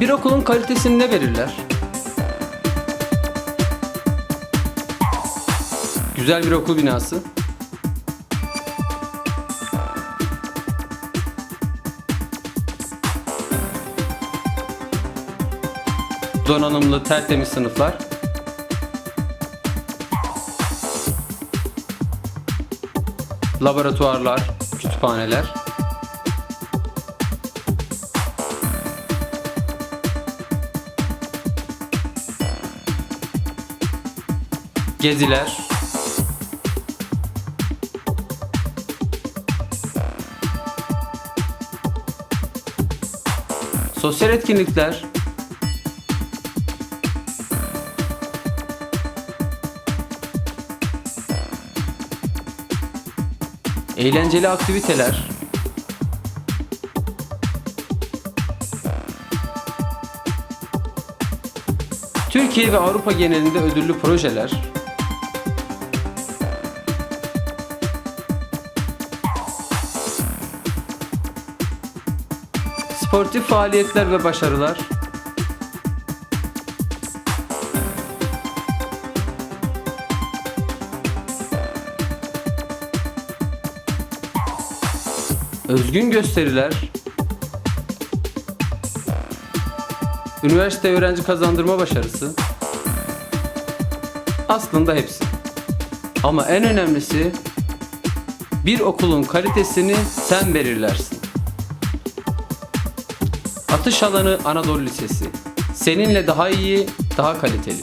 Bir okulun kalitesini ne verirler? Güzel bir okul binası. Donanımlı, tertemiz sınıflar. Laboratuvarlar, kütüphaneler. Geziler. Sosyal etkinlikler. Eğlenceli aktiviteler. Türkiye ve Avrupa genelinde ödüllü projeler. Sportif faaliyetler ve başarılar. Özgün gösteriler. Üniversite öğrenci kazandırma başarısı. Aslında hepsi. Ama en önemlisi bir okulun kalitesini sen belirlersin. Atış alanı Anadolu Lisesi. Seninle daha iyi, daha kaliteli.